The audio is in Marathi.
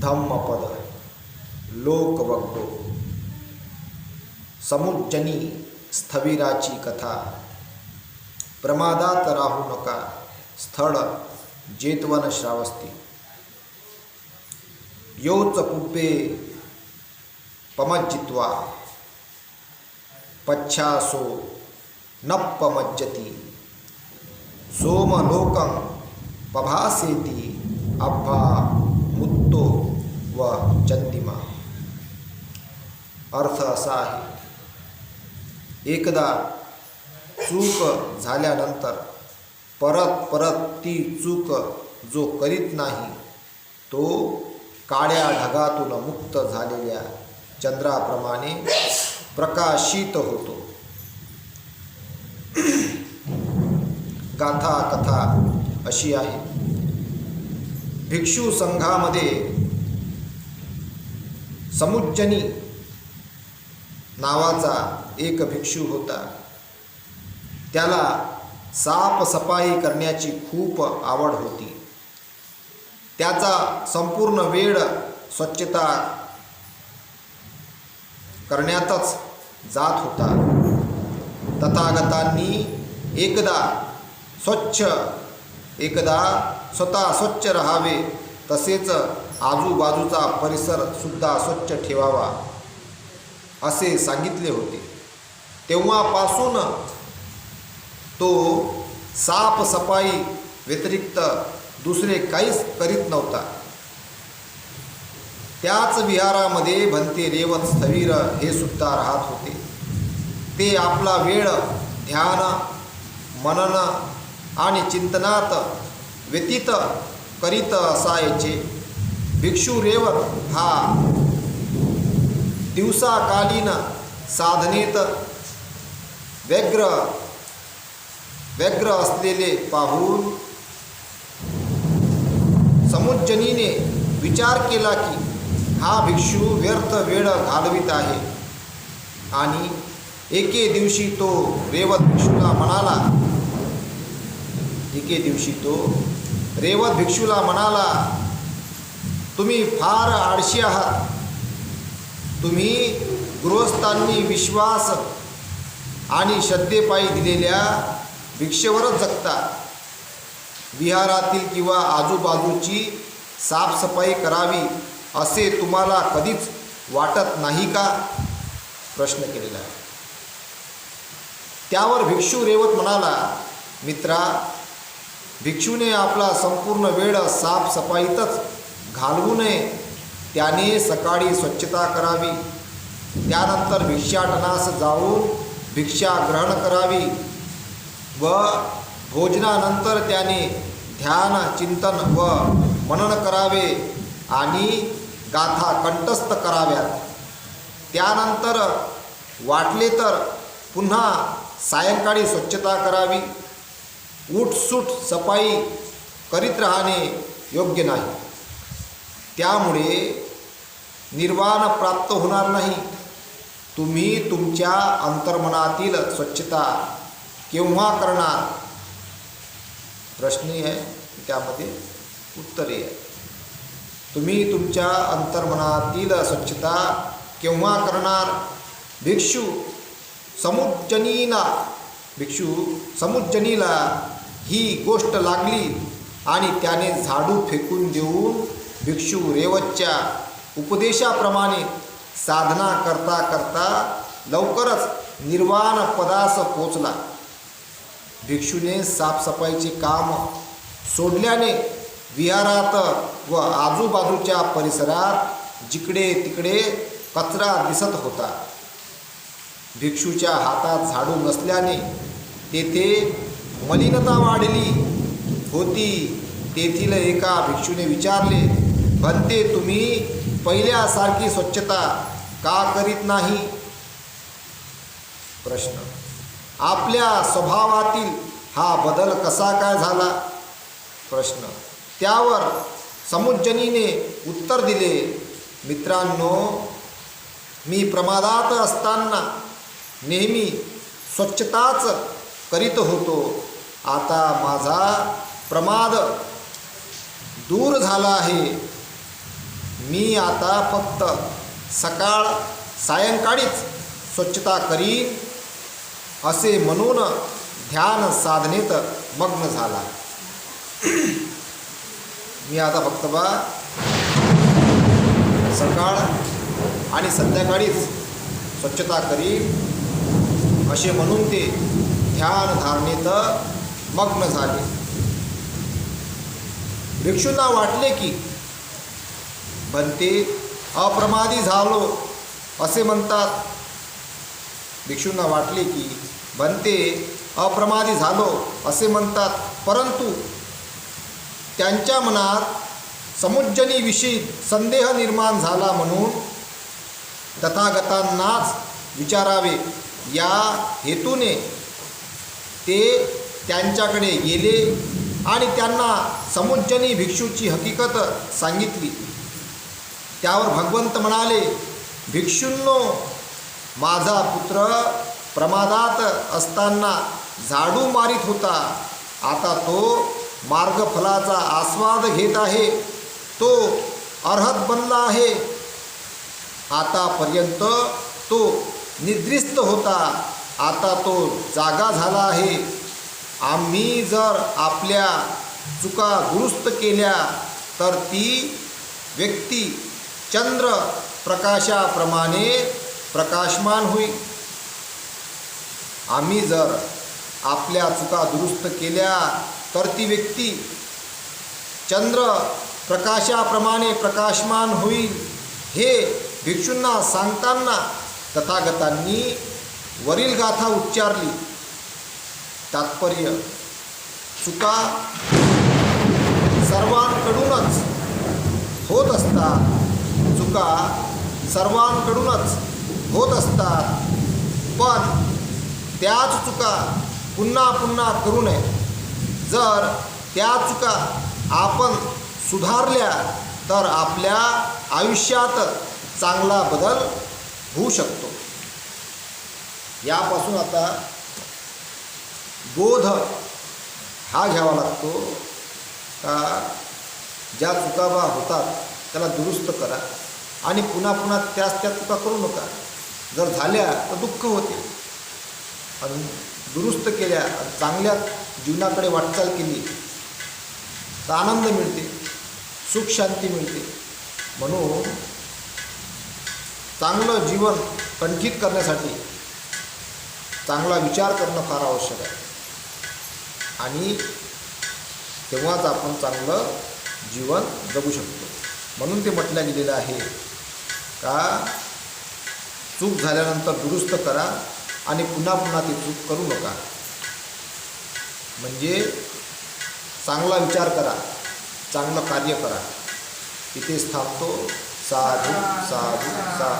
धम्मपद लोक बघतो समुज्जनी, स्थविराची कथा। प्रमादात राहू नका, स्थळ जेतवन श्रावस्ती। योच कुप्पे पमज्जित्वा। पच्छासो नप्पमज्जती सोमलोकं पभासेती। मुत्तो व चंदिमा. अर्थ असा आहे. एकदा चूक झाल्यानंतर परत परत ती चूक जो करीत नाही तो काळ्या ढगातून मुक्त झालेल्या चंद्राप्रमाणे प्रकाशित होतो. गाथा कथा अशी आहे. भिक्षू संघामध्ये समुज्जनी नावाचा एक भिक्षू होता. त्याला साफसफाई करण्याची खूप आवड होती. त्याचा संपूर्ण वेळ स्वच्छता करण्यातच जात होता. तथागतांनी एकदा स्वच्छ एकदा स्वतः स्वच्छ राहावे तसेच आजूबाजूचा परिसर सुद्धा स्वच्छ ठेवावा असे सांगितले होते. तेव्हापासून तो साफसफाई व्यतिरिक्त दुसरे काहीच करीत नव्हता. त्याच विहारामध्ये भंते रेवत स्थवीर हे सुद्धा राहत होते. ते आपला वेळ ध्यान मनन आणि चिंतनात व्यतीत करीत असायचे. भिक्षू रेवत हा दिवसाकालीन साधनेत व्यग्र व्यग्र असलेले पाहून समुज्जनीने विचार केला की हा भिक्षू व्यर्थ वेळ घालवित आहे. आणि एके दिवशी तो रेवत भिक्षूला म्हणाला एके दिवशी तो रेवत भिक्षूला म्हणाला तुम्ही फार आळशी आहात. तुम्ही गृहस्थांनी विश्वास आणि श्रद्धेपायी दिलेल्या भिक्षेवरच जगता. विहारातील किंवा आजूबाजूची साफसफाई करावी असे तुम्हाला कधीच वाटत नाही का? प्रश्न केलेला आहे. त्यावर भिक्षू रेवत म्हणाला मित्रा भिक्षूने आपला संपूर्ण वेळ साफसफाईतच घालवू नये. त्याने सकाळी स्वच्छता करावी. त्यानंतर भिक्षाटनास जाऊन भिक्षा ग्रहण करावी व भोजनानंतर त्याने ध्यान चिंतन व मनन करावे आणि गाथा कंठस्थ कराव्यात. त्यानंतर वाटले तर पुन्हा सायंकाळी स्वच्छता करावी. उठसूट सफाई करीत राहणे योग्य नाही. त्यामुळे निर्वाण प्राप्त होणार नाही. तुम्ही तुमच्या अंतर्मनातील स्वच्छता केव्हा करणार? प्रश्न आहे त्यामध्ये उत्तरे आहे तुम्ही तुमच्या अंतर्मनातील स्वच्छता केव्हा करणार? भिक्षू समुज्जनीला भिक्षू समुज्जनीला ही गोष्ट लागली आणि त्याने झाडू फेकून देऊन भिक्षू रेवतच्या उपदेशाप्रमाणे साधना करता करता लवकरच निर्वाण पदास पोचला. भिक्षूने साफसफाईचे काम सोडल्याने विहारात व आजूबाजूच्या परिसरात जिकडे तिकडे कचरा दिसत होता. भिक्षूच्या हातात झाडू नसल्याने तेथे मलिनता वाढली होती. तेथील एका भिक्षूने विचारले भंते तुम्ही पहिल्यासारखी स्वच्छता का करीत नाही? प्रश्न. आपल्या स्वभावातील हा बदल कसा काय झाला? प्रश्न. त्यावर समुज्जनीने उत्तर दिले मित्रांनो मी प्रमादात असताना नेहमी स्वच्छताच करीत होतो. आता माझा प्रमाद दूर झाला आहे. मी आता फक्त सकाळ सायंकाळीच स्वच्छता करीन असे म्हणून ध्यान साधनेत मग्न झाला. मी आता फक्त बा सकाळ आणि संध्याकाळीच स्वच्छता करीन असे म्हणून ते ध्यान धारणेत मग्न झाले. भिक्षूंना वाटले की बनते अप्रमादी झालो असे म्हणतात. भिक्षूंना वाटले की बनते अप्रमादी झालो असे म्हणतात. परंतु त्यांच्या मनात समुज्जनीविषयी संदेह निर्माण झाला म्हणून तथागतांनाच विचारावे. या हेतूने ते त्यांच्याकडे गेले आणि त्यांना समुज्जनी भिक्षूची हकीकत सांगितली. त्यावर भगवंत म्हणाले भिक्षूंनो माझा पुत्र प्रमादात असताना झाडू मारीत होता. आता तो मार्गफलाचा आस्वाद घेत आहे. तो अर्हत बनला आहे. आतापर्यंत तो निद्रिस्त होता. आता तो जागा झाला आहे. आम्ही जर आपल्या चुका दुरुस्त केल्या तर ती व्यक्ती चंद्र प्रकाशाप्रमाणे प्रकाशमान होईल आम्ही जर आपल्या चुका दुरुस्त केल्या तर ती व्यक्ती चंद्र प्रकाशाप्रमाणे प्रकाशमान होईल हे भिक्षूंना सांगताना तथागतांनी वरील गाथा उच्चारली. तात्पर्य चुका सर्वांकडूनच होत असतात. चुका सर्वांकडूनच होत असतात पण त्याच चुका पुन्हा पुन्हा करू नये. जर त्या चुका आपण सुधारल्या तर आपल्या आयुष्यात चांगला बदल होऊ शकतो. यापासून आता बोध हा घ्यावा लागतो का? ज्या चुकाबा होतात त्याला दुरुस्त करा. आणि पुन्हा पुन्हा त्याच त्या चुका करू नका. जर झाल्या तर दुःख होते. आणि दुरुस्त केल्या आणि चांगल्या जीवनाकडे वाटचाल केली तर आनंद मिळते सुख शांती मिळते. म्हणून चांगलं जीवन कंठित करण्यासाठी चांगला विचार करणं फार आवश्यक आहे. आणि तेव्हाच आपण चांगलं जीवन जगू शकतो. म्हणून ते म्हटलं गेलेलं आहे का चूक झाल्यानंतर दुरुस्त करा आणि पुन्हा पुन्हा ती चूक करू नका. म्हणजे चांगला विचार करा चांगलं कार्य करा. तिथेच थांबतो. साधू साधू सा